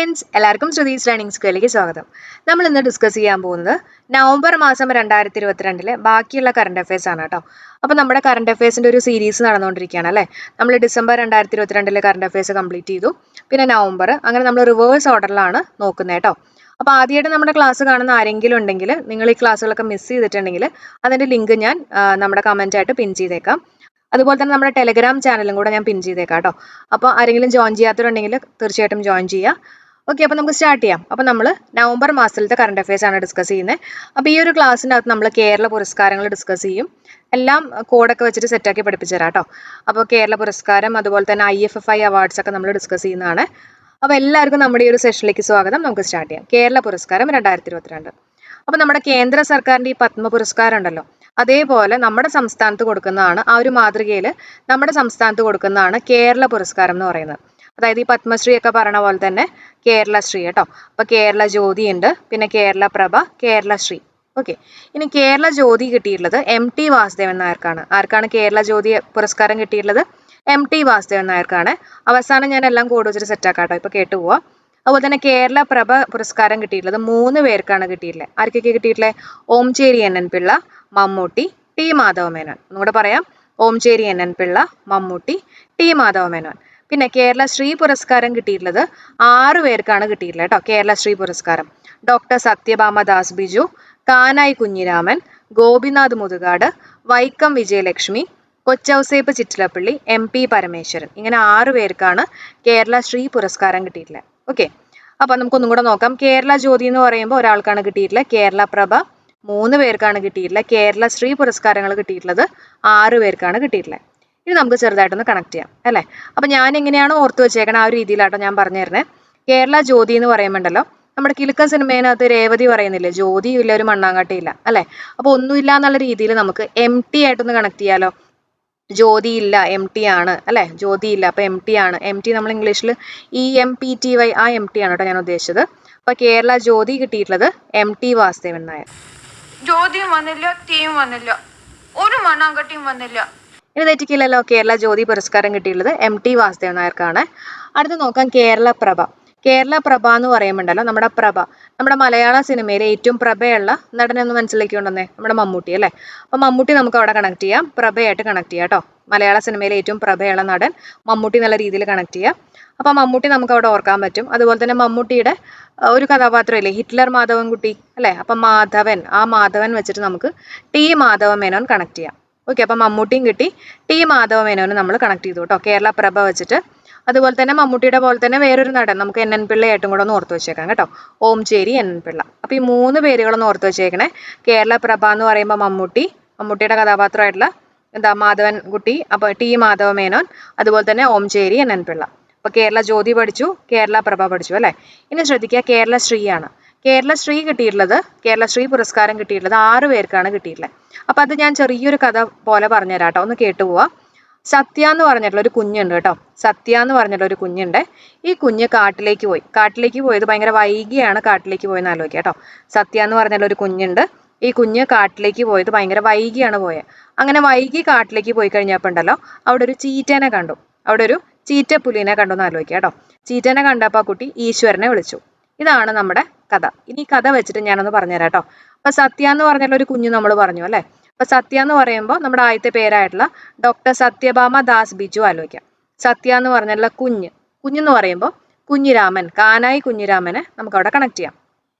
Friends എല്ലാവർക്കും Shruthi's learning സ്കൂളിലേക്ക് സ്വാഗതം. നമ്മൾ ഇന്ന് ഡിസ്കസ് ചെയ്യാൻ പോകുന്നത് നവംബർ മാസം രണ്ടായിരത്തി ഇരുപത്തിരണ്ടിലെ ബാക്കിയുള്ള കറണ്ട് അഫയേഴ്സ് ആണ് കേട്ടോ. അപ്പോൾ നമ്മുടെ കറണ്ട് അഫയേഴ്സിന്റെ ഒരു സീരീസ് നടന്നുകൊണ്ടിരിക്കുകയാണ് അല്ലേ? നമ്മൾ ഡിസംബർ രണ്ടായിരത്തി ഇരുപത്തിരണ്ടിലെ കറണ്ട് അഫയേഴ്സ് കംപ്ലീറ്റ് ചെയ്തു. പിന്നെ നവംബർ അങ്ങനെ നമ്മൾ റിവേഴ്സ് ഓർഡറിലാണ് നോക്കുന്നത് കേട്ടോ. അപ്പോൾ ആദ്യമായിട്ട് നമ്മുടെ ക്ലാസ് കാണുന്ന ആരെങ്കിലും ഉണ്ടെങ്കിൽ നിങ്ങൾ ഈ ക്ലാസ്സുകളൊക്കെ മിസ് ചെയ്തിട്ടുണ്ടെങ്കിൽ അതിന്റെ ലിങ്ക് ഞാൻ നമ്മുടെ കമന്റ് ആയിട്ട് പിൻ ചെയ്തേക്കാം. അതുപോലെ തന്നെ നമ്മുടെ ടെലഗ്രാം ചാനലും കൂടെ ഞാൻ പിൻ ചെയ്തേക്കാം കേട്ടോ. അപ്പോൾ ആരെങ്കിലും ജോയിൻ ചെയ്യാത്തവരുണ്ടെങ്കിൽ തീർച്ചയായിട്ടും ജോയിൻ ചെയ്യുക. ഓക്കെ അപ്പോൾ നമുക്ക് സ്റ്റാർട്ട് ചെയ്യാം. അപ്പോൾ നമ്മൾ നവംബർ മാസത്തിലത്തെ കറണ്ട് അഫയേഴ്സ് ആണ് ഡിസ്കസ് ചെയ്യുന്നത് അപ്പോൾ ഈ ഒരു ക്ലാസ്സിന്റെ അകത്ത് നമ്മൾ കേരള പുരസ്കാരങ്ങൾ ഡിസ്കസ് ചെയ്യും. എല്ലാം കോഡൊക്കെ വെച്ചിട്ട് സെറ്റാക്കി പഠിപ്പിച്ചു തരാം കേട്ടോ അപ്പോൾ കേരള പുരസ്കാരം അതുപോലെ തന്നെ I F F I awards ഒക്കെ നമ്മൾ ഡിസ്കസ് ചെയ്യുന്നതാണ്. അപ്പോൾ എല്ലാവർക്കും നമ്മുടെ ഈ ഒരു സെഷനിലേക്ക് സ്വാഗതം. നമുക്ക് സ്റ്റാർട്ട് ചെയ്യാം. കേരള പുരസ്കാരം രണ്ടായിരത്തി ഇരുപത്തിരണ്ട് അപ്പോൾ നമ്മുടെ കേന്ദ്ര സർക്കാരിന്റെ ഈ പത്മ പുരസ്കാരം ഉണ്ടല്ലോ. അതേപോലെ നമ്മുടെ സംസ്ഥാനത്ത് കൊടുക്കുന്നതാണ് ആ ഒരു മാതൃകയിൽ നമ്മുടെ സംസ്ഥാനത്ത് കൊടുക്കുന്നതാണ് കേരള പുരസ്കാരം എന്ന് പറയുന്നത്. അതായത് ഈ പത്മശ്രീ ഒക്കെ പറയണ പോലെ തന്നെ കേരളശ്രീ കേട്ടോ. അപ്പോൾ കേരള ജ്യോതി ഉണ്ട് പിന്നെ കേരള പ്രഭ കേരളശ്രീ ഓക്കെ ഇനി കേരള ജ്യോതി കിട്ടിയിട്ടുള്ളത് എം ടി വാസുദേവൻ നായർക്കാണ്. ആർക്കാണ് കേരള ജ്യോതി പുരസ്കാരം കിട്ടിയിട്ടുള്ളത്? എം ടി വാസുദേവൻ നായർക്കാണ്. അവസാനം ഞാൻ എല്ലാം കോഡ് വെച്ചിട്ട് സെറ്റാക്കാം കേട്ടോ. ഇപ്പോൾ കേട്ടു പോവാം. അതുപോലെ തന്നെ കേരള പ്രഭ പുരസ്കാരം കിട്ടിയിട്ടുള്ളത് മൂന്ന് പേർക്കാണ് കിട്ടിയിട്ടുള്ളത്. ആർക്കൊക്കെ കിട്ടിയിട്ടുള്ളത്? Omchery N N Pillai Mammootty T Madhava Menon. ഒന്നുകൂടെ പറയാം. Omchery N N Pillai Mammootty T Madhava Menon. പിന്നെ കേരള ശ്രീ പുരസ്കാരം കിട്ടിയിട്ടുള്ളത് ആറു പേർക്കാണ് കിട്ടിയിട്ടുള്ളത് കേട്ടോ കേരള ശ്രീ പുരസ്കാരം. Doctor Sathyabhama Das Biju Kanayi Kunhiraman Gopinath Muthukad Vaikom Vijayalakshmi Kochouseph Chittilappilly M P Parameswaran. ഇങ്ങനെ ആറു പേർക്കാണ് കേരള ശ്രീ പുരസ്കാരം കിട്ടിയിട്ടുള്ളത്. ഓക്കെ. അപ്പോൾ നമുക്കൊന്നും കൂടെ നോക്കാം. കേരള ജ്യോതി എന്ന് പറയുമ്പോൾ ഒരാൾക്കാണ് കിട്ടിയിട്ടുള്ളത് കേരള പ്രഭ മൂന്ന് പേർക്കാണ് കിട്ടിയിട്ടുള്ളത് കേരള ശ്രീ പുരസ്കാരങ്ങൾ കിട്ടിയിട്ടുള്ളത് ആറു പേർക്കാണ് കിട്ടിയിട്ടുള്ളത്. ഇനി നമുക്ക് ചെറുതായിട്ടൊന്ന് കണക്ട് ചെയ്യാം അല്ലേ? അപ്പം ഞാൻ എങ്ങനെയാണ് ഓർത്ത് വെച്ചേക്കണം ആ ഒരു രീതിയിലാട്ടോ ഞാൻ പറഞ്ഞു തരുന്നത് കേരള ജ്യോതി എന്ന് പറയുമ്പോണ്ടല്ലോ നമ്മുടെ കിലുക്കൻ സിനിമേനകത്ത് രേവതി പറയുന്നില്ലേ ജ്യോതി ഇല്ല ഒരു മണ്ണാങ്കട്ടി ഇല്ല അല്ലേ? അപ്പോൾ ഒന്നുമില്ല എന്നുള്ള രീതിയിൽ നമുക്ക് എം ടി ആയിട്ടൊന്ന് കണക്ട് ചെയ്യാലോ. ജ്യോതി ഇല്ല എം ടി ആണ് അല്ലേ? ജ്യോതി ഇല്ല അപ്പോൾ എം ടി ആണ്. എം ടി നമ്മൾ ഇംഗ്ലീഷിൽ E M P T Y ആ എം ടി ആണ് കേട്ടോ ഞാൻ ഉദ്ദേശിച്ചത്. അപ്പോൾ കേരള ജ്യോതി കിട്ടിയിട്ടുള്ളത് എം ടി വാസുദേവൻ നായർ. ജ്യോതിയും വന്നില്ല തീയും വന്നില്ല ഒരു മണ്ണാങ്കട്ടിയും വന്നില്ല. ഇനി തെറ്റിക്കില്ലല്ലോ കേരള ജ്യോതി പുരസ്കാരം കിട്ടിയിട്ടുള്ളത് എം ടി വാസുദേവൻ നായർക്കാണ്. അടുത്ത് നോക്കാം കേരള പ്രഭ. കേരള പ്രഭ എന്ന് പറയുമ്പോണ്ടല്ലോ നമ്മുടെ പ്രഭ. നമ്മുടെ മലയാള സിനിമയിലെ ഏറ്റവും പ്രഭയുള്ള നടൻ എന്ന് മനസ്സിലാക്കിയോണ്ടെന്നേ നമ്മുടെ മമ്മൂട്ടി അല്ലേ? അപ്പോൾ മമ്മൂട്ടി നമുക്ക് അവിടെ കണക്ട് ചെയ്യാം. പ്രഭയായിട്ട് കണക്ട് ചെയ്യാം കേട്ടോ. മലയാള സിനിമയിലെ ഏറ്റവും പ്രഭയുള്ള നടൻ മമ്മൂട്ടി നല്ല രീതിയിൽ കണക്ട് ചെയ്യാം. അപ്പോൾ മമ്മൂട്ടി നമുക്ക് അവിടെ ഓർക്കാൻ പറ്റും. അതുപോലെ തന്നെ മമ്മൂട്ടിയുടെ ഒരു കഥാപാത്രമില്ലേ ഹിറ്റ്ലർ മാധവൻകുട്ടി അല്ലേ? അപ്പം മാധവൻ ആ മാധവൻ വെച്ചിട്ട് നമുക്ക് ടി മാധവ മേനോൻ കണക്ട് ചെയ്യാം. ഓക്കെ അപ്പം മമ്മൂട്ടിയും കിട്ടി. ടി. മാധവ മേനോനും നമ്മൾ കണക്ട് ചെയ്തു കേട്ടോ. കേരള പ്രഭ വെച്ചിട്ട്. അതുപോലെ തന്നെ മമ്മൂട്ടിയുടെ പോലെ തന്നെ വേറൊരു നടൻ നമുക്ക് എൻ. എൻ. പിള്ളയായിട്ടും കൂടെ ഒന്ന് ഓർത്ത് വെച്ചേക്കാം കേട്ടോ. ഓംചേരി എൻ. എൻ. പിള്ള. അപ്പോൾ ഈ മൂന്ന് പേരുകളൊന്ന് ഓർത്ത് വെച്ചേക്കണേ. കേരള പ്രഭ എന്ന് പറയുമ്പോൾ മമ്മൂട്ടി മമ്മൂട്ടിയുടെ കഥാപാത്രമായിട്ടുള്ള എന്താ മാധവൻ കുട്ടി അപ്പോൾ ടി. മാധവ മേനോൻ അതുപോലെ തന്നെ ഓംചേരി എൻ. എൻ. പിള്ള. അപ്പോൾ കേരള ജ്യോതി പഠിച്ചു കേരള പ്രഭ പഠിച്ചു അല്ലേ? ഇനി ശ്രദ്ധിക്കുക കേരള ശ്രീയാണ്. കേരള ശ്രീ കിട്ടിയിട്ടുള്ളത് കേരള ശ്രീ പുരസ്കാരം കിട്ടിയിട്ടുള്ളത് ആറ് പേർക്കാണ് കിട്ടിയിട്ടുള്ളത്. അപ്പോൾ അത് ഞാൻ ചെറിയൊരു കഥ പോലെ പറഞ്ഞുതരാം കേട്ടോ ഒന്ന് കേട്ടു പോവാ. സത്യ എന്ന് പറഞ്ഞിട്ടുള്ള ഒരു കുഞ്ഞുണ്ട് കേട്ടോ. സത്യ എന്ന് പറഞ്ഞിട്ടുള്ള ഒരു കുഞ്ഞുണ്ട്. ഈ കുഞ്ഞ് കാട്ടിലേക്ക് പോയി. കാട്ടിലേക്ക് പോയത് ഭയങ്കര വൈകിയാണ് കാട്ടിലേക്ക് പോയെന്ന് ആലോചിക്കുക കേട്ടോ. സത്യ എന്ന് പറഞ്ഞിട്ടുള്ള ഒരു കുഞ്ഞുണ്ട്. ഈ കുഞ്ഞ് കാട്ടിലേക്ക് പോയത് ഭയങ്കര വൈകിയാണ് പോയത് അങ്ങനെ വൈകി കാട്ടിലേക്ക് പോയി കഴിഞ്ഞപ്പോൾ ഉണ്ടല്ലോ അവിടെ ഒരു ചീറ്റേനെ കണ്ടു. അവിടെ ഒരു ചീറ്റപ്പുലിനെ കണ്ടു എന്ന് ആലോചിക്കുക കേട്ടോ. ചീറ്റേനെ കണ്ടപ്പോൾ ആ കുട്ടി ഈശ്വരനെ വിളിച്ചു. ഇതാണ് നമ്മുടെ കഥ. ഇനി കഥ വെച്ചിട്ട് ഞാനൊന്ന് പറഞ്ഞുതരാം കേട്ടോ അപ്പൊ സത്യ എന്ന് പറഞ്ഞുള്ള ഒരു കുഞ്ഞു നമ്മൾ പറഞ്ഞു അല്ലേ? അപ്പൊ സത്യ എന്ന് പറയുമ്പോൾ നമ്മുടെ ആദ്യത്തെ പേരായിട്ടുള്ള ഡോക്ടർ സത്യഭാമ ദാസ് ബിജു ആലോചിക്കാം സത്യ എന്ന് പറഞ്ഞുള്ള കുഞ്ഞ് കുഞ്ഞെന്ന് പറയുമ്പോൾ കുഞ്ഞിരാമൻ കാനായി കുഞ്ഞിരാമനെ നമുക്ക് അവിടെ കണക്ട് ചെയ്യാം.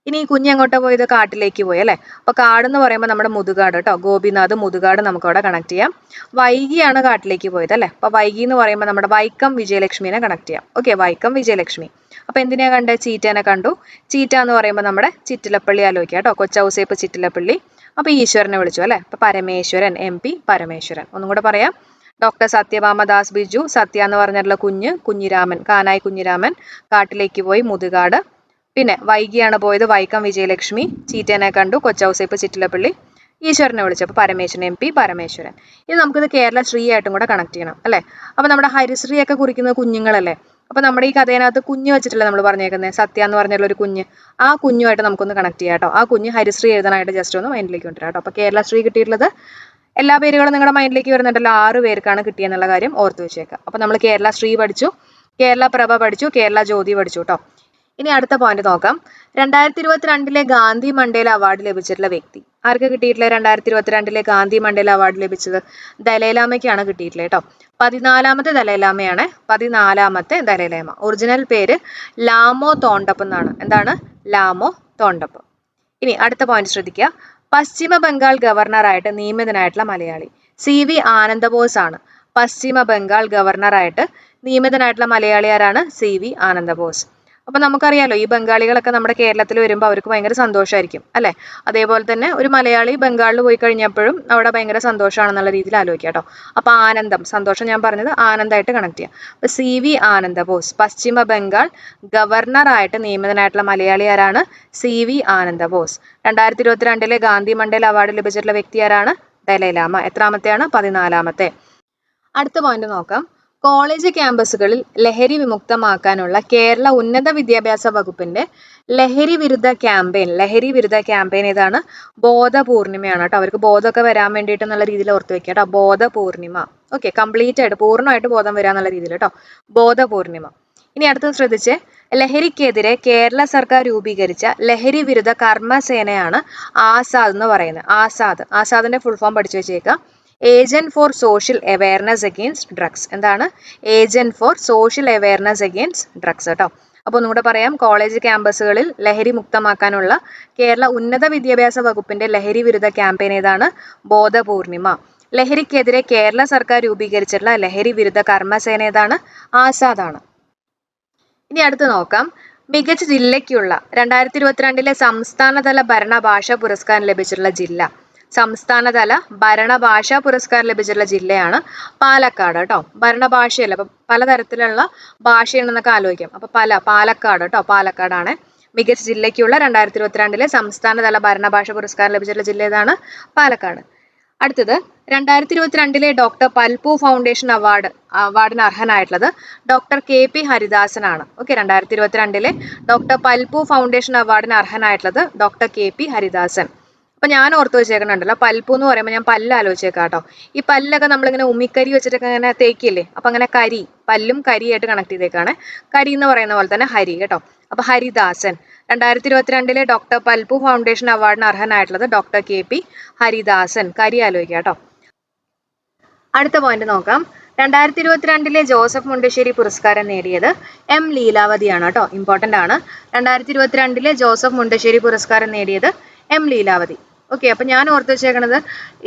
ഇനി ഈ കുഞ്ഞ് എങ്ങോട്ടാ പോയത്? കാട്ടിലേക്ക് പോയി അല്ലേ? അപ്പൊ കാട് എന്ന് പറയുമ്പോൾ നമ്മുടെ മുതുകാട് കേട്ടോ. ഗോപിനാഥ് മുതുകാട് നമുക്ക് അവിടെ കണക്ട് ചെയ്യാം. വൈകിയാണ് കാട്ടിലേക്ക് പോയത് അല്ലേ? അപ്പൊ വൈകി എന്ന് പറയുമ്പോൾ നമ്മുടെ വൈക്കം വിജയലക്ഷ്മിനെ കണക്ട് ചെയ്യാം. ഓക്കെ വൈക്കം വിജയലക്ഷ്മി. അപ്പൊ എന്തിനാ കണ്ടത് ചീറ്റേനെ കണ്ടു. ചീറ്റ എന്ന് പറയുമ്പോൾ നമ്മുടെ ചിറ്റിലപ്പള്ളി ആലോചിക്കുക കേട്ടോ. കൊച്ചൗസേപ്പ് ചിറ്റിലപ്പള്ളി. അപ്പൊ ഈശ്വരനെ വിളിച്ചു അല്ലേ? അപ്പോൾ പരമേശ്വരൻ എം പി പരമേശ്വരൻ. ഒന്നും കൂടെ പറയാം. ഡോക്ടർ സത്യഭാമദാസ് ബിജു സത്യ എന്ന് പറഞ്ഞിട്ടുള്ള കുഞ്ഞ് കുഞ്ഞിരാമൻ കാനായി കുഞ്ഞിരാമൻ കാട്ടിലേക്ക് പോയി മുതുകാട്. പിന്നെ വൈകിയാണ് പോയത് വൈക്കം വിജയലക്ഷ്മി. ചീറ്റേനെ കണ്ടു കൊച്ചൗസേപ്പ് ചിറ്റിലപ്പള്ളി. ഈശ്വരനെ വിളിച്ചു. അപ്പോൾ പരമേശ്വരൻ എം പി പരമേശ്വരൻ. ഇത് നമുക്കിത് കേരള ശ്രീ ആയിട്ടും കൂടെ കണക്ട് ചെയ്യണം അല്ലേ? അപ്പോൾ നമ്മുടെ ഹരിശ്രീ ഒക്കെ കുറിക്കുന്നത് കുഞ്ഞുങ്ങളല്ലേ? അപ്പോൾ നമ്മുടെ ഈ കഥയിനകത്ത് കുഞ്ഞ് വെച്ചിട്ടല്ലേ നമ്മൾ പറഞ്ഞേക്കുന്നത് സത്യ എന്ന് പറഞ്ഞുള്ള ഒരു കുഞ്ഞ്. ആ കുഞ്ഞുമായിട്ട് നമുക്കൊന്ന് കണക്ട് ചെയ്യാം കേട്ടോ. ആ കുഞ്ഞ് ഹരിശ്രീ എഴുതാനായിട്ട് ജസ്റ്റ് ഒന്ന് മൈൻഡിലേക്ക് കൊണ്ടുവരാം കേട്ടോ. അപ്പോൾ കേരള ശ്രീ കിട്ടിയിട്ടുള്ളത് എല്ലാ പേരുകളും നിങ്ങളുടെ മൈൻഡിലേക്ക് വരുന്നുണ്ടല്ലോ. ആറ് പേർക്കാണ് കിട്ടിയെന്നുള്ള കാര്യം ഓർത്ത് വെച്ചേക്കുക അപ്പോൾ നമ്മൾ കേരള ശ്രീ പഠിച്ചു കേരള പ്രഭ പഠിച്ചു കേരള ജ്യോതി പഠിച്ചു കേട്ടോ. ഇനി അടുത്ത പോയിന്റ് നോക്കാം. രണ്ടായിരത്തി ഇരുപത്തിരണ്ടിലെ ഗാന്ധി മണ്ടേല അവാർഡ് ലഭിച്ചിട്ടുള്ള വ്യക്തി. ആർക്ക് കിട്ടിയിട്ടില്ല രണ്ടായിരത്തി ഇരുപത്തിരണ്ടിലെ ഗാന്ധി മണ്ടേല അവാർഡ് ലഭിച്ചത്? ദലൈലാമയ്ക്കാണ് കിട്ടിയിട്ടുള്ളത് കേട്ടോ. പതിനാലാമത്തെ ദലൈലാമയാണ്. പതിനാലാമത്തെ ദലൈലാമ. ഒറിജിനൽ പേര് ലാമോ തോണ്ടപ്പ് എന്നാണ്. എന്താണ്? ലാമോ തോണ്ടപ്പ്. ഇനി അടുത്ത പോയിന്റ് ശ്രദ്ധിക്കുക. പശ്ചിമ ബംഗാൾ ഗവർണറായിട്ട് നിയമിതനായിട്ടുള്ള മലയാളി. സി വി ആനന്ദബോസ് ആണ്. പശ്ചിമ ബംഗാൾ ഗവർണറായിട്ട് നിയമിതനായിട്ടുള്ള മലയാളി ആരാണ്? C V Anandabose. അപ്പൊ നമുക്കറിയാലോ ഈ ബംഗാളികളൊക്കെ നമ്മുടെ കേരളത്തിൽ വരുമ്പോൾ അവർക്ക് ഭയങ്കര സന്തോഷമായിരിക്കും അല്ലേ? അതേപോലെ തന്നെ ഒരു മലയാളി ബംഗാളിൽ പോയി കഴിഞ്ഞപ്പോഴും അവിടെ ഭയങ്കര സന്തോഷമാണെന്നുള്ള രീതിയിൽ ആലോചിക്കുക കേട്ടോ. അപ്പോൾ ആനന്ദം സന്തോഷം ഞാൻ പറഞ്ഞത് ആനന്ദമായിട്ട് കണക്ട് ചെയ്യാം. അപ്പോൾ സി വി ആനന്ദ ബോസ് പശ്ചിമ ബംഗാൾ ഗവർണറായിട്ട് നിയമിതനായിട്ടുള്ള മലയാളി ആരാണ്? C V Ananda Bose. രണ്ടായിരത്തി ഇരുപത്തിരണ്ടിലെ ഗാന്ധി മണ്ഡൽ അവാർഡ് ലഭിച്ചിട്ടുള്ള വ്യക്തി ആരാണ്? ദലൈലാമ എത്രാമത്തെയാണ്? പതിനാലാമത്തെ. അടുത്ത പോയിന്റ് നോക്കാം. കോളേജ് ക്യാമ്പസുകളിൽ ലഹരി വിമുക്തമാക്കാനുള്ള കേരള ഉന്നത വിദ്യാഭ്യാസ വകുപ്പിന്റെ ലഹരി വിരുദ്ധ ക്യാമ്പയിൻ ലഹരി വിരുദ്ധ ക്യാമ്പയിൻ ഏതാണ്? ബോധ പൂർണിമയാണ് കേട്ടോ. അവർക്ക് ബോധമൊക്കെ വരാൻ വേണ്ടിയിട്ട് എന്നുള്ള രീതിയിൽ ഓർത്ത് വെക്കുക കേട്ടോ. ബോധ പൂർണിമ ഓക്കെ കംപ്ലീറ്റ് ആയിട്ട് പൂർണമായിട്ട് ബോധം വരാന്നുള്ള രീതിയിൽ കേട്ടോ. ബോധപൂർണിമ. ഇനി അടുത്തത് ശ്രദ്ധിച്ച്. ലഹരിക്കെതിരെ കേരള സർക്കാർ രൂപീകരിച്ച ലഹരി വിരുദ്ധ കർമ്മസേനയാണ് ആസാദ് എന്ന് പറയുന്നത്. ആസാദ്. ആസാദിന്റെ ഫുൾ ഫോം പഠിച്ചു വെച്ചേക്കുക agent for social awareness against drugs എന്താണ്? Agent for social awareness against drugs കേട്ടോ അപ്പോൾ ഒന്നുകൂടെ പറയാം. കോളേജ് ക്യാമ്പസുകളിൽ ലഹരി മുക്തമാക്കാനുള്ള കേരള ഉന്നത വിദ്യാഭ്യാസ വകുപ്പിന്റെ ലഹരി വിരുദ്ധ ക്യാമ്പയിൻ ഏതാണ്? ബോധപൂർണിമ. ലഹരിക്കെതിരെ കേരള സർക്കാർ രൂപീകരിച്ചിട്ടുള്ള ലഹരി വിരുദ്ധ കർമ്മസേന ഏതാണ്? ആസാദാണ്. ഇനി അടുത്ത് നോക്കാം. മികച്ച ജില്ലയ്ക്കുള്ള രണ്ടായിരത്തി ഇരുപത്തിരണ്ടിലെ സംസ്ഥാനതല ഭരണഭാഷാ പുരസ്കാരം ലഭിച്ചിട്ടുള്ള ജില്ല. സംസ്ഥാനതല ഭരണഭാഷാ പുരസ്കാരം ലഭിച്ചിട്ടുള്ള ജില്ലയാണ് പാലക്കാട് കേട്ടോ. ഭരണഭാഷയല്ല അപ്പം പലതരത്തിലുള്ള ഭാഷയുണ്ടെന്നൊക്കെ ആലോചിക്കാം. അപ്പൊ പല പാലക്കാട് കേട്ടോ പാലക്കാടാണ്. മികച്ച ജില്ലയ്ക്കുള്ള രണ്ടായിരത്തി ഇരുപത്തിരണ്ടിലെ സംസ്ഥാനതല ഭരണഭാഷ പുരസ്കാരം ലഭിച്ചിട്ടുള്ള ജില്ല ഏതാണ്? പാലക്കാട്. അടുത്തത് രണ്ടായിരത്തി ഇരുപത്തിരണ്ടിലെ ഡോക്ടർ പൽപു ഫൗണ്ടേഷൻ അവാർഡ് അവാർഡിന് അർഹനായിട്ടുള്ളത് ഡോക്ടർ കെ പി ഹരിദാസനാണ്. ഓക്കെ രണ്ടായിരത്തി ഇരുപത്തിരണ്ടിലെ ഡോക്ടർ പൽപു ഫൗണ്ടേഷൻ അവാർഡിന് അർഹനായിട്ടുള്ളത് ഡോക്ടർ കെ പി ഹരിദാസൻ. അപ്പൊ ഞാൻ ഓർത്ത് വെച്ചേക്കണുണ്ടല്ലോ പൽപ്പു എന്ന് പറയുമ്പോൾ ഞാൻ പല്ല് ആലോചിച്ചേക്കാം കേട്ടോ ഈ പല്ലൊക്കെ നമ്മളിങ്ങനെ ഉമ്മിക്കരി വെച്ചിട്ടൊക്കെ ഇങ്ങനെ തേക്കില്ലേ അപ്പൊ അങ്ങനെ കരി പല്ലും കരിയായിട്ട് കണക്ട് ചെയ്തേക്കാണ്. കരി എന്ന് പറയുന്ന പോലെ തന്നെ ഹരി കേട്ടോ. അപ്പൊ ഹരിദാസൻ രണ്ടായിരത്തി ഇരുപത്തിരണ്ടിലെ ഡോക്ടർ പൽപു ഫൗണ്ടേഷൻ അവാർഡിന് അർഹനായിട്ടുള്ളത് ഡോക്ടർ കെ പി ഹരിദാസൻ. കരി ആലോചിക്കുക കേട്ടോ. അടുത്ത പോയിന്റ് നോക്കാം. രണ്ടായിരത്തി ഇരുപത്തിരണ്ടിലെ ജോസഫ് മുണ്ടശ്ശേരി പുരസ്കാരം നേടിയത് എം ലീലാവതിയാണ് കേട്ടോ. ഇമ്പോർട്ടന്റ് ആണ്. രണ്ടായിരത്തി ഇരുപത്തിരണ്ടിലെ ജോസഫ് മുണ്ടശ്ശേരി പുരസ്കാരം നേടിയത് എം ലീലാവതി. ഓക്കെ അപ്പൊ ഞാൻ ഓർത്ത് വെച്ചേക്കണത്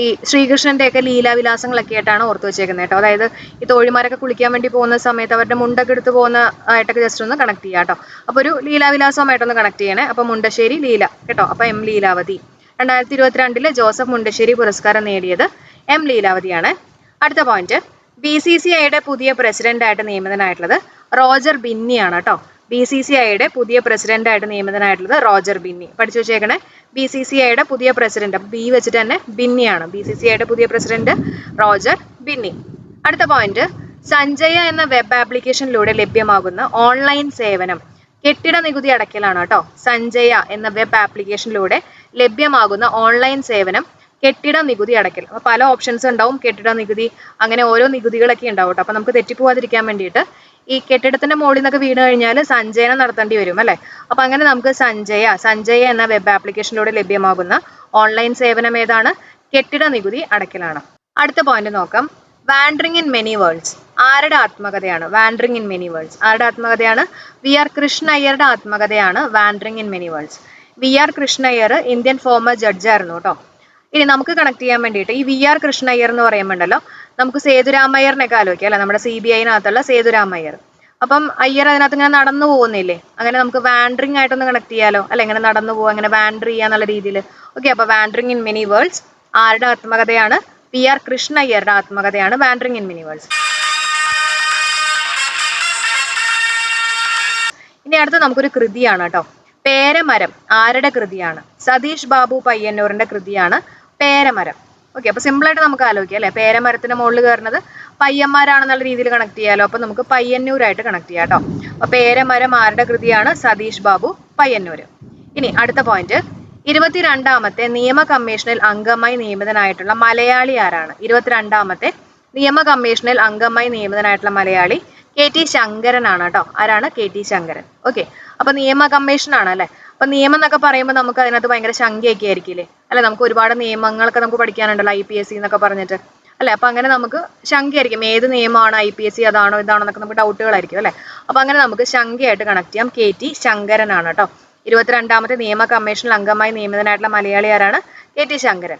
ഈ ശ്രീകൃഷ്ണന്റെ ഒക്കെ ലീലാവിലാസങ്ങളൊക്കെ ആയിട്ടാണ് ഓർത്ത് വെച്ചേക്കുന്നത് കേട്ടോ. അതായത് ഈ തോഴിമാരൊക്കെ കുളിക്കാൻ വേണ്ടി പോകുന്ന സമയത്ത് അവരുടെ മുണ്ടൊക്കെ എടുത്ത് പോകുന്ന ആയിട്ടൊക്കെ ജസ്റ്റ് ഒന്ന് കണക്ട് ചെയ്യാം കേട്ടോ. അപ്പോൾ ഒരു ലീലാവിലാസമായിട്ടൊന്ന് കണക്ട് ചെയ്യണേ. അപ്പൊ മുണ്ടശ്ശേരി ലീല കേട്ടോ. അപ്പൊ എം ലീലാവതി. രണ്ടായിരത്തി ഇരുപത്തിരണ്ടിലെ ജോസഫ് മുണ്ടശ്ശേരി പുരസ്കാരം നേടിയത് എം ലീലാവതിയാണ്. അടുത്ത പോയിന്റ് ബി സി സി ഐയുടെ പുതിയ പ്രസിഡന്റ് ആയിട്ട് നിയമിതനായിട്ടുള്ളത് റോജർ ബിന്നിയാണ് കേട്ടോ. ബി സി സി ഐയുടെ പുതിയ പ്രസിഡന്റ് ആയിട്ട് നിയമിതനായിട്ടുള്ളത് റോജർ ബിന്നി. പഠിച്ചു വെച്ചേക്കണേ. ബി സി സി ഐയുടെ പുതിയ പ്രസിഡന്റ്. ബി വെച്ചിട്ട് തന്നെ ബിന്നിയാണ്. ബി സി സി ഐയുടെ പുതിയ പ്രസിഡന്റ് റോജർ ബിന്നി. അടുത്ത പോയിന്റ് സഞ്ജയ എന്ന വെബ് ആപ്ലിക്കേഷനിലൂടെ ലഭ്യമാകുന്ന ഓൺലൈൻ സേവനം. കെട്ടിട നികുതി അടയ്ക്കലാണ് കേട്ടോ. സഞ്ജയ എന്ന വെബ് ആപ്ലിക്കേഷനിലൂടെ ലഭ്യമാകുന്ന ഓൺലൈൻ സേവനം കെട്ടിട നികുതി അടയ്ക്കൽ. അപ്പൊ പല ഓപ്ഷൻസ് ഉണ്ടാവും. കെട്ടിട നികുതി അങ്ങനെ ഓരോ നികുതികളൊക്കെ ഉണ്ടാവും കേട്ടോ. അപ്പൊ നമുക്ക് തെറ്റിപ്പോവാതിരിക്കാൻ വേണ്ടിയിട്ട് ഈ കെട്ടിടത്തിന്റെ മുകളിൽ നിന്നൊക്കെ വീണ് കഴിഞ്ഞാൽ സഞ്ചയനം നടത്തേണ്ടി വരും അല്ലെ? അപ്പൊ അങ്ങനെ നമുക്ക് സഞ്ജയ സഞ്ജയ എന്ന വെബ് ആപ്ലിക്കേഷനിലൂടെ ലഭ്യമാകുന്ന ഓൺലൈൻ സേവനം ഏതാണ്? കെട്ടിട നികുതി അടക്കലാണ്. അടുത്ത പോയിന്റ് നോക്കാം. വാൻഡറിങ് ഇൻ മെനി വേൾഡ്സ് ആരുടെ ആത്മകഥയാണ്? വാൻഡറിങ് ഇൻ മെനി വേൾഡ്സ് ആരുടെ ആത്മകഥയാണ്? വി ആർ കൃഷ്ണ അയ്യരുടെ ആത്മകഥയാണ് wandering in many worlds V R Krishna Iyer Indian former ജഡ്ജായിരുന്നു കേട്ടോ. ഇനി നമുക്ക് കണക്ട് ചെയ്യാൻ വേണ്ടിയിട്ട് ഈ വി ആർ കൃഷ്ണ അയ്യർ എന്ന് പറയുമ്പോണ്ടല്ലോ നമുക്ക് സേതുരാമയ്യറിനെയൊക്കെ ആലോചിക്കാം അല്ലെ? നമ്മുടെ സി ബി ഐനകത്തുള്ള സേതുരാമയ്യർ അപ്പം അയ്യർ അതിനകത്ത് ഇങ്ങനെ നടന്നു പോകുന്നില്ലേ? അങ്ങനെ നമുക്ക് വാൻഡറിങ് ആയിട്ടൊന്ന് കണക്ട് ചെയ്യാലോ? അല്ലെ ഇങ്ങനെ നടന്നു പോവാ അങ്ങനെ വാൻഡർ ചെയ്യാന്നുള്ള രീതിയിൽ ഓക്കെ അപ്പൊ വാൻഡറിങ് ഇൻ മിനി വേൾഡ്സ് ആരുടെ ആത്മകഥയാണ്? പി ആർ കൃഷ്ണ അയ്യരുടെ ആത്മകഥയാണ് വാൻഡറിങ് ഇൻ മിനി വേൾഡ്സ് ഇനി അടുത്ത് നമുക്കൊരു കൃതിയാണ് കേട്ടോ. പേരമരം ആരുടെ കൃതിയാണ്? സതീഷ് ബാബു പയ്യന്നൂരിന്റെ കൃതിയാണ് പേരമരം. ഓക്കെ അപ്പോൾ സിമ്പിൾ ആയിട്ട് നമുക്ക് ആലോചിക്കാം അല്ലെ? പേരമരത്തിന്റെ മുകളിൽ കയറുന്നത് പയ്യന്മാരാണെന്നുള്ള രീതിയിൽ കണക്ട് ചെയ്യാമല്ലോ അപ്പോൾ നമുക്ക് പയ്യന്നൂരായിട്ട് കണക്ട് ചെയ്യാം കേട്ടോ അപ്പൊ പേരമരം ആരുടെ കൃതിയാണ്? സതീഷ് ബാബു പയ്യന്നൂര്. ഇനി അടുത്ത പോയിന്റ് ഇരുപത്തിരണ്ടാമത്തെ നിയമ കമ്മീഷനിൽ അംഗമായി നിയമിതനായിട്ടുള്ള മലയാളി ആരാണ്? ഇരുപത്തിരണ്ടാമത്തെ നിയമ കമ്മീഷനിൽ അംഗമായി നിയമിതനായിട്ടുള്ള മലയാളി കെ ടി ശങ്കരനാണ് കേട്ടോ ആരാണ്? K T Sankaran. ഓക്കെ അപ്പൊ നിയമ കമ്മീഷനാണ് അല്ലെ? അപ്പൊ നിയമം എന്നൊക്കെ പറയുമ്പോൾ നമുക്ക് അതിനകത്ത് ഭയങ്കര ശങ്കയൊക്കെ ആയിരിക്കില്ലേ? അല്ലെ നമുക്ക് ഒരുപാട് നിയമങ്ങളൊക്കെ നമുക്ക് പഠിക്കാനുണ്ടല്ലോ ഐ പി എസ് സി എന്നൊക്കെ പറഞ്ഞിട്ട്. അല്ലെ? അപ്പൊ അങ്ങനെ നമുക്ക് ശങ്കയായിരിക്കും ഏത് നിയമമാണ് ഐ പി എസ് സി അതാണോ ഇതാണോ എന്നൊക്കെ നമുക്ക് ഡൗട്ടുകളായിരിക്കും അല്ലെ? അപ്പൊ അങ്ങനെ നമുക്ക് ശങ്കയായിട്ട് കണക്ട് ചെയ്യാം. കെ ടി ശങ്കരനാണ് കേട്ടോ. ഇരുപത്തിരണ്ടാമത്തെ നിയമ കമ്മീഷനിൽ അംഗമായി നിയമിതനായിട്ടുള്ള മലയാളി ആരാണ്? K T Sankaran.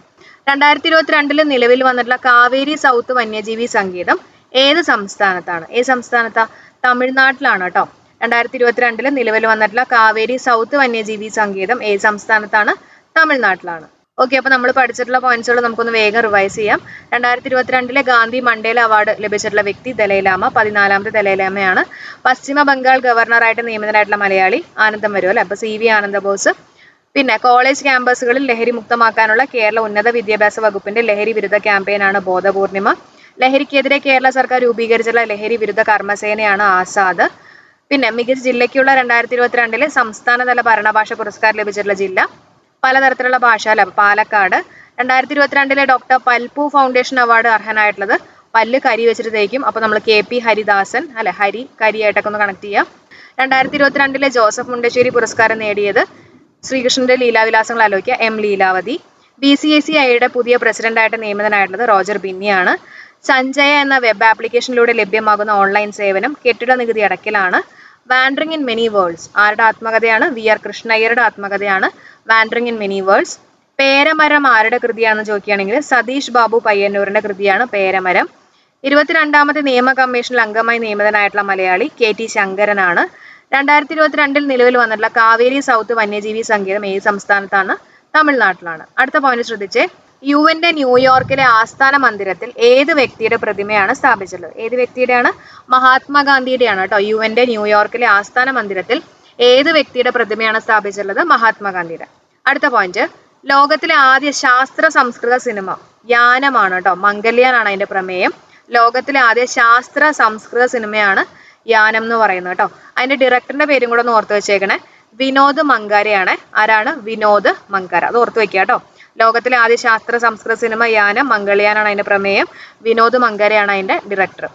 രണ്ടായിരത്തി ഇരുപത്തിരണ്ടിൽ നിലവിൽ വന്നിട്ടുള്ള കാവേരി സൗത്ത് വന്യജീവി സംഗീതം ഏത് സംസ്ഥാനത്താണ്? ഏത് സംസ്ഥാനത്താ? തമിഴ്നാട്ടിലാണ് കേട്ടോ. രണ്ടായിരത്തി ഇരുപത്തിരണ്ടിൽ നിലവിൽ വന്നിട്ടുള്ള കാവേരി സൗത്ത് വന്യജീവി സങ്കേതം ഏത് സംസ്ഥാനത്താണ്? തമിഴ്നാട്ടിലാണ്. ഓക്കെ അപ്പൊ നമ്മൾ പഠിച്ചിട്ടുള്ള പോയിന്റ്സുകൾ നമുക്കൊന്ന് വേഗം റിവൈസ് ചെയ്യാം. രണ്ടായിരത്തി ഇരുപത്തിരണ്ടിലെ ഗാന്ധി മണ്ടേല അവാർഡ് ലഭിച്ചിട്ടുള്ള വ്യക്തി ദലൈലാമ പതിനാലാമത്തെ ദലൈലാമയാണ്. പശ്ചിമ ബംഗാൾ ഗവർണറായിട്ട് നിയമിതനായിട്ടുള്ള മലയാളി ആനന്ദം വരും അല്ലെ? അപ്പൊ സി വി ആനന്ദബോസ് പിന്നെ കോളേജ് ക്യാമ്പസുകളിൽ ലഹരി മുക്തമാക്കാനുള്ള കേരള ഉന്നത വിദ്യാഭ്യാസ വകുപ്പിന്റെ ലഹരി വിരുദ്ധ ക്യാമ്പയിനാണ് ബോധപൂർണിമ. ലഹരിക്കെതിരെ കേരള സർക്കാർ രൂപീകരിച്ചുള്ള ലഹരി വിരുദ്ധ കർമ്മസേനയാണ് ആസാദ്. പിന്നെ മികച്ച ജില്ലയ്ക്കുള്ള രണ്ടായിരത്തി ഇരുപത്തിരണ്ടിലെ സംസ്ഥാനതല ഭരണഭാഷ പുരസ്കാരം ലഭിച്ചിട്ടുള്ള ജില്ല. പലതരത്തിലുള്ള ഭാഷ അല്ല? പാലക്കാട്. രണ്ടായിരത്തി ഇരുപത്തിരണ്ടിലെ ഡോക്ടർ പൽപു ഫൗണ്ടേഷൻ അവാർഡ് അർഹനായിട്ടുള്ളത് പല്ല് കരി വെച്ചിട്ട് തേക്കും. അപ്പൊ നമ്മൾ കെ പി ഹരിദാസൻ അല്ലെ? ഹരി കരിയായിട്ടൊക്കെ ഒന്ന് കണക്ട് ചെയ്യാം. രണ്ടായിരത്തി ഇരുപത്തിരണ്ടിലെ ജോസഫ് മുണ്ടശ്ശേരി പുരസ്കാരം നേടിയത് ശ്രീകൃഷ്ണന്റെ ലീലാവിലാസങ്ങൾ ആലോചിക്കുക. M Leelavathi. B C A C ഐയുടെ പുതിയ പ്രസിഡന്റായിട്ട് നിയമിതനായിട്ടുള്ളത് റോജർ ബിന്നിയാണ്. സഞ്ജയ എന്ന വെബ് ആപ്ലിക്കേഷനിലൂടെ ലഭ്യമാകുന്ന ഓൺലൈൻ സേവനം കെട്ടിട നികുതി അടക്കലാണ്. വാൻഡറിംഗ് ഇൻ മെനി വേൾഡ്സ് ആരുടെ ആത്മകഥയാണ്? വി ആർ കൃഷ്ണയ്യരുടെ ആത്മകഥയാണ്. വാൻഡറിംഗ് ഇൻ മെനി വേൾഡ്സ് പേരമരം ആരുടെ കൃതിയാണെന്ന് ചോദിക്കുകയാണെങ്കിൽ സതീഷ് ബാബു പയ്യന്നൂരിന്റെ കൃതിയാണ് പേരമരം. ഇരുപത്തിരണ്ടാമത്തെ നിയമ കമ്മീഷനിൽ അംഗമായി നിയമിതനായിട്ടുള്ള മലയാളി കെ ടി ശങ്കരനാണ്. രണ്ടായിരത്തി ഇരുപത്തിരണ്ടിൽ നിലവിൽ വന്നിട്ടുള്ള കാവേരി സൗത്ത് വന്യജീവി സങ്കേതം ഏത് സംസ്ഥാനത്താണ്? തമിഴ്നാട്ടിലാണ്. അടുത്ത പോയിന്റ് ശ്രദ്ധിച്ചേ. യു എന്റെ ന്യൂയോർക്കിലെ ആസ്ഥാന മന്ദിരത്തിൽ ഏത് വ്യക്തിയുടെ പ്രതിമയാണ് സ്ഥാപിച്ചത് ഏത് വ്യക്തിയുടെയാണ്? മഹാത്മാഗാന്ധിയുടെയാണ് കേട്ടോ. യു എന്റെ ന്യൂയോർക്കിലെ ആസ്ഥാന മന്ദിരത്തിൽ ഏത് വ്യക്തിയുടെ പ്രതിമയാണ് സ്ഥാപിച്ചിട്ടുള്ളത്? മഹാത്മാഗാന്ധിയുടെ. അടുത്ത പോയിന്റ് ലോകത്തിലെ ആദ്യ ശാസ്ത്ര സംസ്കൃത സിനിമ യാനമാണ് കേട്ടോ. മംഗല്യാനാണ് അതിന്റെ പ്രമേയം. ലോകത്തിലെ ആദ്യ ശാസ്ത്ര സംസ്കൃത സിനിമയാണ് യാനം എന്ന് പറയുന്നത് കേട്ടോ. അതിന്റെ ഡയറക്ടറിന്റെ പേരും കൂടെ ഒന്ന് ഓർത്ത് വെച്ചേക്കണേ. വിനോദ് മങ്കാരയാണ്. ആരാണ്? വിനോദ് മങ്കാര. അത് ഓർത്ത് വെക്കുക കേട്ടോ. ലോകത്തിലെ ആദ്യ ശാസ്ത്ര സംസ്കൃത സിനിമ യാനം മംഗളിയാനാണ് അതിന്റെ പ്രമേയം. വിനോദ് മങ്കരയാണ് അതിന്റെ ഡയറക്ടർ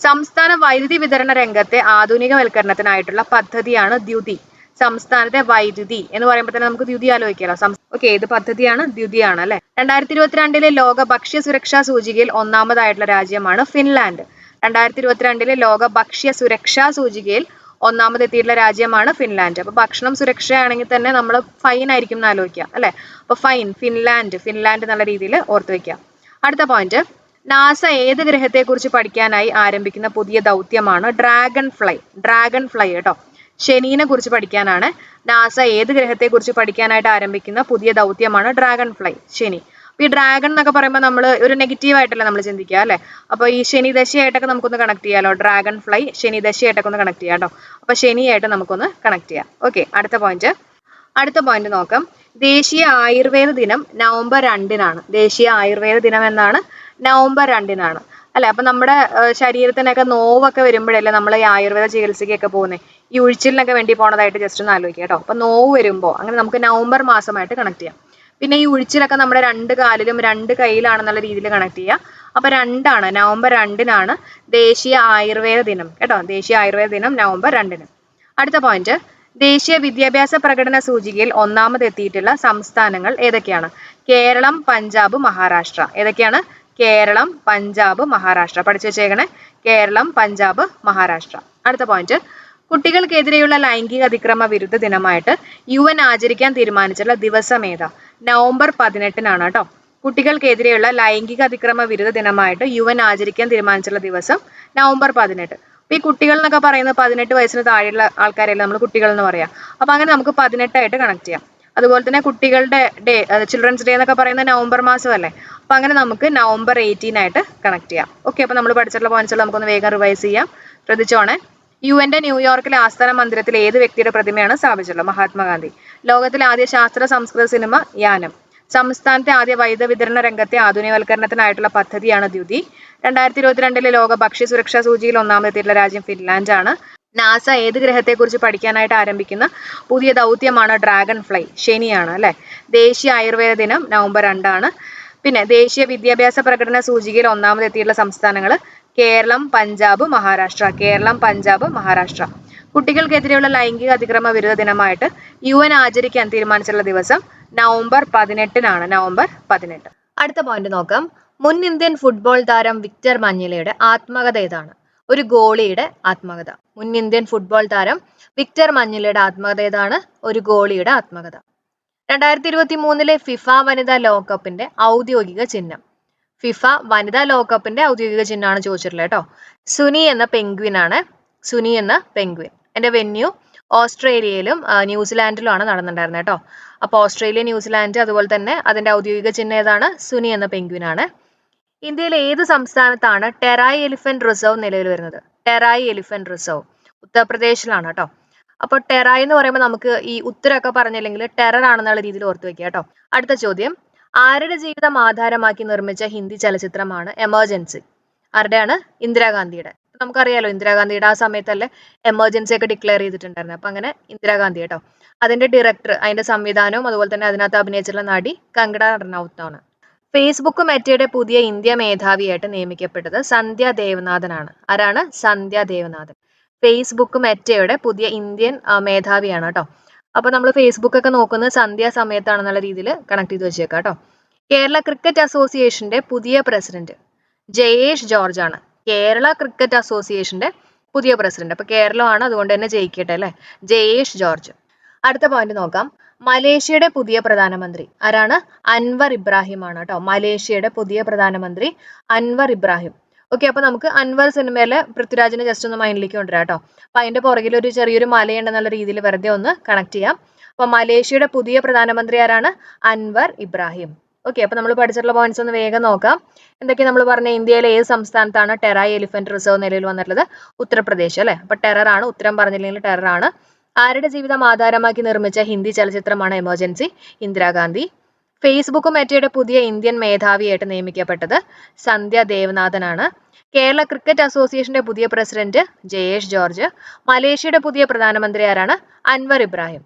സംസ്ഥാന വൈദ്യുതി വിതരണ രംഗത്തെ ആധുനികവൽക്കരണത്തിനായിട്ടുള്ള പദ്ധതിയാണ് ദ്യുതി. സംസ്ഥാനത്തെ വൈദ്യുതി എന്ന് പറയുമ്പോൾ തന്നെ നമുക്ക് ദ്യുതി ആലോചിക്കാലോ. ഓക്കെ ഏത് പദ്ധതിയാണ് ദ്യുതിയാണ് അല്ലെ? രണ്ടായിരത്തി ഇരുപത്തിരണ്ടിലെ ലോക ഭക്ഷ്യ സുരക്ഷാ സൂചികയിൽ ഒന്നാമതായിട്ടുള്ള രാജ്യമാണ് ഫിൻലാൻഡ്. രണ്ടായിരത്തി ഇരുപത്തിരണ്ടിലെ ലോക ഭക്ഷ്യ സുരക്ഷാ സൂചികയിൽ ഒന്നാമതെത്തിയിട്ടുള്ള രാജ്യമാണ് ഫിൻലാൻഡ്. അപ്പൊ ഭക്ഷണം സുരക്ഷയാണെങ്കിൽ തന്നെ നമ്മൾ ഫൈൻ ആയിരിക്കും എന്ന് ആലോചിക്കുക അല്ലെ? അപ്പൊ ഫൈൻ ഫിൻലാൻഡ് ഫിൻലാൻഡ് എന്നുള്ള രീതിയിൽ ഓർത്ത് വെക്കുക. അടുത്ത പോയിന്റ് നാസ ഏത് ഗ്രഹത്തെക്കുറിച്ച് പഠിക്കാനായി ആരംഭിക്കുന്ന പുതിയ ദൗത്യമാണ് ഡ്രാഗൺ ഫ്ലൈ ഡ്രാഗൺ ഫ്ലൈ കേട്ടോ. ശനീനെ കുറിച്ച് പഠിക്കാനാണ് നാസ ഏത് ഗ്രഹത്തെക്കുറിച്ച് പഠിക്കാനായിട്ട് ആരംഭിക്കുന്ന പുതിയ ദൗത്യമാണ് ഡ്രാഗൺ ഫ്ലൈ ശനി. ഈ ഡ്രാഗൺ എന്നൊക്കെ പറയുമ്പോൾ നമ്മൾ ഒരു നെഗറ്റീവ് ആയിട്ടല്ലേ നമ്മൾ ചിന്തിക്കുക അല്ലെ? അപ്പൊ ഈ ശനി ദശയായിട്ടൊക്കെ നമുക്കൊന്ന് കണക്ട് ചെയ്യാലോ. ഡ്രാഗൺ ഫ്ലൈ ശനി ദശയായിട്ടൊക്കെ ഒന്ന് കണക്ട് ചെയ്യാം കേട്ടോ അപ്പൊ ശനിയായിട്ട് നമുക്കൊന്ന് കണക്ട് ചെയ്യാം. ഓക്കെ അടുത്ത പോയിന്റ് അടുത്ത പോയിന്റ് നോക്കാം. ദേശീയ ആയുർവേദ ദിനം നവംബർ രണ്ടിനാണ്. ദേശീയ ആയുർവേദ ദിനം എന്നാണ് നവംബർ രണ്ടിനാണ്. അല്ലെ? അപ്പൊ നമ്മുടെ ശരീരത്തിനൊക്കെ നോവൊക്കെ വരുമ്പോഴല്ലേ നമ്മൾ ഈ ആയുർവേദ ചികിത്സയ്ക്കൊക്കെ പോകുന്നത് ഈ ഉഴിച്ചിലിനൊക്കെ വേണ്ടി പോണതായിട്ട് ജസ്റ്റ് ഒന്ന് ആലോചിക്കാം കേട്ടോ. അപ്പൊ നോവ് വരുമ്പോൾ അങ്ങനെ നമുക്ക് നവംബർ മാസമായിട്ട് കണക്ട് ചെയ്യാം. പിന്നെ ഈ ഉഴിച്ചിലൊക്കെ നമ്മുടെ രണ്ട് കാലിലും രണ്ട് കൈയിലാണെന്നുള്ള രീതിയിൽ കണക്ട് ചെയ്യുക. അപ്പൊ രണ്ടാണ് നവംബർ രണ്ടിനാണ് ദേശീയ ആയുർവേദ ദിനം. കേട്ടോ? ദേശീയ ആയുർവേദ ദിനം നവംബർ രണ്ടിന്. അടുത്ത പോയിന്റ് ദേശീയ വിദ്യാഭ്യാസ പ്രകടന സൂചികയിൽ ഒന്നാമത് എത്തിയിട്ടുള്ള സംസ്ഥാനങ്ങൾ ഏതൊക്കെയാണ്? കേരളം പഞ്ചാബ് മഹാരാഷ്ട്ര. ഏതൊക്കെയാണ്? കേരളം പഞ്ചാബ് മഹാരാഷ്ട്ര. പഠിച്ചു വെച്ചേക്കണേ. കേരളം പഞ്ചാബ് മഹാരാഷ്ട്ര. അടുത്ത പോയിന്റ് കുട്ടികൾക്കെതിരെയുള്ള ലൈംഗിക അതിക്രമ വിരുദ്ധ ദിനമായിട്ട് യു എൻ ആചരിക്കാൻ തീരുമാനിച്ചുള്ള ദിവസം ഏതാ? നവംബർ പതിനെട്ടിനാണ് കേട്ടോ. കുട്ടികൾക്കെതിരെയുള്ള ലൈംഗിക അതിക്രമ വിരുദ്ധ ദിനമായിട്ട് യു എൻ ആചരിക്കാൻ തീരുമാനിച്ചിട്ടുള്ള ദിവസം നവംബർ പതിനെട്ട്. ഈ കുട്ടികൾ എന്നൊക്കെ പറയുന്നത് പതിനെട്ട് വയസ്സിന് താഴെയുള്ള ആൾക്കാരെയല്ലേ നമ്മൾ കുട്ടികൾ എന്ന് പറയാം. അപ്പൊ അങ്ങനെ നമുക്ക് പതിനെട്ടായിട്ട് കണക്ട് ചെയ്യാം. അതുപോലെ തന്നെ കുട്ടികളുടെ ഡേ ചിൽഡ്രൻസ് ഡേ എന്നൊക്കെ പറയുന്നത് നവംബർ മാസമല്ലേ. അപ്പൊ അങ്ങനെ നമുക്ക് നവംബർ എയ്റ്റീൻ ആയിട്ട് കണക്ട് ചെയ്യാം. ഓക്കെ അപ്പൊ നമ്മൾ പഠിച്ചിട്ടുള്ള പോയിന്റ്സ് നമുക്കൊന്ന് വേഗം റിവൈസ് ചെയ്യാം. ശ്രദ്ധിച്ചോണേ. യു എന്റെ ന്യൂയോർക്കിലെ ആസ്ഥാന മന്ദിരത്തിൽ ഏത് വ്യക്തിയുടെ പ്രതിമയാണ് സ്ഥാപിച്ചിട്ടുള്ളത്? മഹാത്മാഗാന്ധി. ലോകത്തിലെ ആദ്യ ശാസ്ത്ര സംസ്കൃത സിനിമ യാനം. സംസ്ഥാനത്തെ ആദ്യ വൈദ്യുത വിതരണ രംഗത്തെ ആധുനികവൽക്കരണത്തിനായിട്ടുള്ള പദ്ധതിയാണ് ദ്യുതി. രണ്ടായിരത്തി ഇരുപത്തിരണ്ടിലെ ലോക ഭക്ഷ്യ സുരക്ഷാ സൂചിയിൽ ഒന്നാമതെത്തിയിട്ടുള്ള രാജ്യം ഫിൻലാൻഡാണ്. നാസ ഏത് ഗ്രഹത്തെക്കുറിച്ച് പഠിക്കാനായിട്ട് ആരംഭിക്കുന്ന പുതിയ ദൗത്യമാണ് ഡ്രാഗൺ ഫ്ലൈ ശനിയാണ് അല്ലെ? ദേശീയ ആയുർവേദ ദിനം നവംബർ രണ്ടാണ്. പിന്നെ ദേശീയ വിദ്യാഭ്യാസ പ്രകടന സൂചികയിൽ ഒന്നാമതെത്തിയിട്ടുള്ള സംസ്ഥാനങ്ങൾ കേരളം പഞ്ചാബ് മഹാരാഷ്ട്ര. കേരളം പഞ്ചാബ് മഹാരാഷ്ട്ര. കുട്ടികൾക്കെതിരെയുള്ള ലൈംഗിക അതിക്രമ വിരുദ്ധ ദിനമായിട്ട് യു എൻ ആചരിക്കാൻ തീരുമാനിച്ചിട്ടുള്ള ദിവസം നവംബർ പതിനെട്ടിനാണ്. നവംബർ പതിനെട്ട്. അടുത്ത പോയിന്റ് നോക്കാം. മുൻ ഇന്ത്യൻ ഫുട്ബോൾ താരം വിക്ടർ മഞ്ഞിലയുടെ ആത്മകഥ ഏതാണ്? ഒരു ഗോളിയുടെ ആത്മകഥ. മുൻ ഇന്ത്യൻ ഫുട്ബോൾ താരം വിക്ടർ മഞ്ഞിലയുടെ ആത്മകഥ ഏതാണ്? ഒരു ഗോളിയുടെ ആത്മകഥ. രണ്ടായിരത്തി ഇരുപത്തി മൂന്നിലെ ഫിഫ വനിതാ ലോകകപ്പിന്റെ ഔദ്യോഗിക ചിഹ്നം. ഫിഫ വനിതാ ലോകകപ്പിന്റെ ഔദ്യോഗിക ചിഹ്നമാണ് ചോദിച്ചിട്ടുള്ളത് കേട്ടോ. സുനി എന്ന പെൻഗ്വിൻ ആണ്. സുനി എന്ന പെൻഗ്വിൻ എന്റെ വെന്യൂ ഓസ്ട്രേലിയയിലും ന്യൂസിലാൻഡിലും ന്യൂസിലാൻഡിലുമാണ് നടന്നിട്ടുണ്ടായിരുന്നത് കേട്ടോ. അപ്പോൾ ഓസ്ട്രേലിയ ന്യൂസിലാൻഡ് അതുപോലെ തന്നെ അതിന്റെ ഔദ്യോഗിക ചിഹ്നം ഏതാണ്? സുനി എന്ന പെൻഗ്വിൻ ആണ്. ഇന്ത്യയിലെ ഏത് സംസ്ഥാനത്താണ് ടെറായി എലിഫന്റ് റിസർവ് നിലവിൽ വരുന്നത്? Terai elephant reserve. ഉത്തർപ്രദേശിലാണ് കേട്ടോ. അപ്പോൾ ടെറായി എന്ന് പറയുമ്പോൾ നമുക്ക് ഈ ഉത്തരമൊക്കെ പറഞ്ഞില്ലെങ്കിൽ ടെറർ ആണെന്നുള്ള രീതിയിൽ ഓർത്ത് വെക്കുക കേട്ടോ. അടുത്ത ചോദ്യം. ആരുടെ ജീവിതം ആധാരമാക്കി നിർമ്മിച്ച ഹിന്ദി ചലച്ചിത്രമാണ് എമർജൻസി ആരുടെയാണ്? ഇന്ദിരാഗാന്ധിയുടെ. നമുക്കറിയാലോ ഇന്ദിരാഗാന്ധിയുടെ ആ സമയത്തല്ലേ എമർജൻസി ഒക്കെ ഡിക്ലെയർ ചെയ്തിട്ടുണ്ടായിരുന്നു. അപ്പൊ അങ്ങനെ ഇന്ദിരാഗാന്ധി കേട്ടോ അതിന്റെ ഡയറക്ടർ അതിന്റെ സംവിധാനവും അതുപോലെ തന്നെ അതിനകത്ത് അഭിനയിച്ചിട്ടുള്ള നടി കങ്കട റണൌത്താണ്. ഫേസ്ബുക്ക് മെറ്റയുടെ പുതിയ ഇന്ത്യ മേധാവിയായിട്ട് നിയമിക്കപ്പെട്ടത് സന്ധ്യ ദേവനാഥനാണ്. ആരാണ്? സന്ധ്യ ദേവനാഥൻ. ഫേസ്ബുക്ക് മെറ്റയുടെ പുതിയ ഇന്ത്യൻ മേധാവിയാണ് കേട്ടോ അപ്പൊ നമ്മൾ ഫേസ്ബുക്ക് ഒക്കെ നോക്കുന്നത് സന്ധ്യാസമയത്താണെന്നുള്ള രീതിയിൽ കണക്ട് ചെയ്ത് വെച്ചേക്കാം കേട്ടോ. കേരള ക്രിക്കറ്റ് അസോസിയേഷന്റെ പുതിയ പ്രസിഡന്റ് ജയേഷ് ജോർജ് ആണ്. കേരള ക്രിക്കറ്റ് അസോസിയേഷന്റെ പുതിയ പ്രസിഡന്റ് അപ്പൊ കേരളമാണ് അതുകൊണ്ട് തന്നെ ജയിക്കട്ടെ അല്ലെ? ജയേഷ് ജോർജ്. അടുത്ത പോയിന്റ് നോക്കാം. മലേഷ്യയുടെ പുതിയ പ്രധാനമന്ത്രി ആരാണ്? അൻവർ ഇബ്രാഹിം ആണ് കേട്ടോ. മലേഷ്യയുടെ പുതിയ പ്രധാനമന്ത്രി അൻവർ ഇബ്രാഹിം. ഓക്കെ അപ്പൊ നമുക്ക് അൻവർ സിനിമയിലെ പൃഥ്വിരാജിനെ ജസ്റ്റ് ഒന്ന് മൈൻഡിലേക്ക് കൊണ്ടുവരാം കേട്ടോ. അപ്പൊ അതിന്റെ പുറകിൽ ഒരു ചെറിയൊരു മലയുണ്ടെന്നുള്ള രീതിയിൽ വെറുതെ ഒന്ന് കണക്ട് ചെയ്യാം. അപ്പൊ മലേഷ്യയുടെ പുതിയ പ്രധാനമന്ത്രി ആരാണ്? അൻവർ ഇബ്രാഹിം. ഓക്കെ അപ്പൊ നമ്മൾ പഠിച്ചിട്ടുള്ള പോയിന്റ്സ് ഒന്ന് വേഗം നോക്കാം. എന്തൊക്കെ നമ്മൾ പറഞ്ഞ ഇന്ത്യയിലെ ഏത് സംസ്ഥാനത്താണ് ടെറ എലിഫന്റ് റിസർവ് നിലയിൽ വന്നിട്ടുള്ളത്? ഉത്തർപ്രദേശ് അല്ലെ? അപ്പൊ ടെറർ ആണ് ഉത്തരം പറഞ്ഞില്ലെങ്കിൽ ടെറർ ആണ്. ആരുടെ ജീവിതം ആധാരമാക്കി നിർമ്മിച്ച ഹിന്ദി ചലച്ചിത്രമാണ് എമർജൻസി ഇന്ദിരാഗാന്ധി. ഫേസ്ബുക്ക് മെറ്റയുടെ പുതിയ ഇന്ത്യൻ മേധാവിയായിട്ട് നിയമിക്കപ്പെട്ടത് സന്ധ്യ ദേവനാഥനാണ്. കേരള ക്രിക്കറ്റ് അസോസിയേഷന്റെ പുതിയ പ്രസിഡന്റ് ജയേഷ് ജോർജ് മലേഷ്യയുടെ പുതിയ പ്രധാനമന്ത്രി ആരാണ്? അൻവർ ഇബ്രാഹിം.